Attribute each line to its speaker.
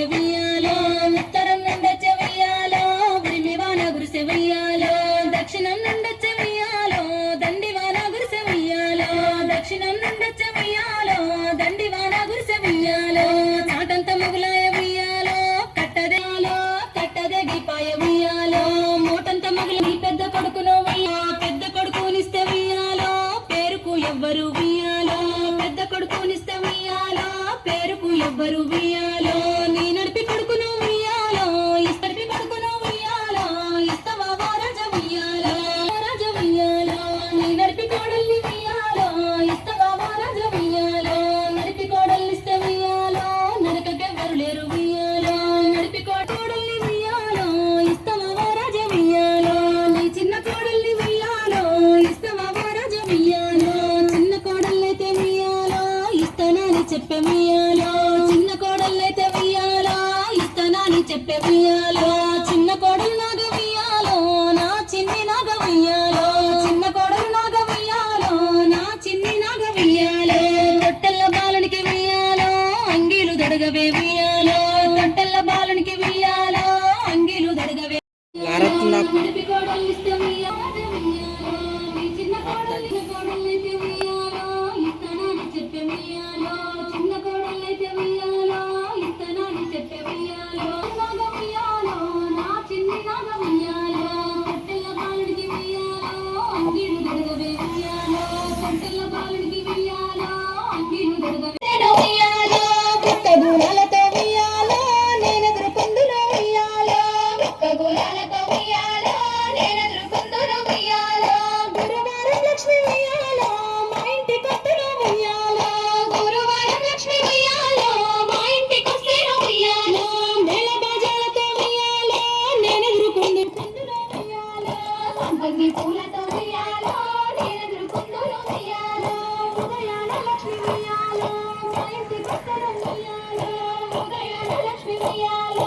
Speaker 1: గురిసె ఉత్తరం నుండి వెయ్యాలో ఉరిమి వాన గురిసె వెయ్యాలో దక్షిణం నుండొచ్చ వెయ్యాలో దండి వాన గురిసె వెయ్యాలో దక్షిణం నుండొచ్చ వెయ్యాలో దండి వాన గురిసె వెయ్యాలో చాటంత మొగులాయ వెయ్యాలో కట్టదేలో కట్టదే దీపాయ వెయ్యాలో మూటంత మొగులు నీ పెద్ద కొడుకును వెయ్యా పెద్ద కొడుకునిస్తే వెయ్యాలో పేరుకు ఎవ్వరు వెయ్యాలో పెద్ద కొడుకునిస్తే వెయ్యాలో పేరుకు ఎవ్వరు వెయ్యాలో bebida. లక్ష్మి ఉయ్యాలో, ఇంటి కొత్తలో ఉయ్యాలో, ఉదయాన లక్ష్మి ఉయ్యాలో,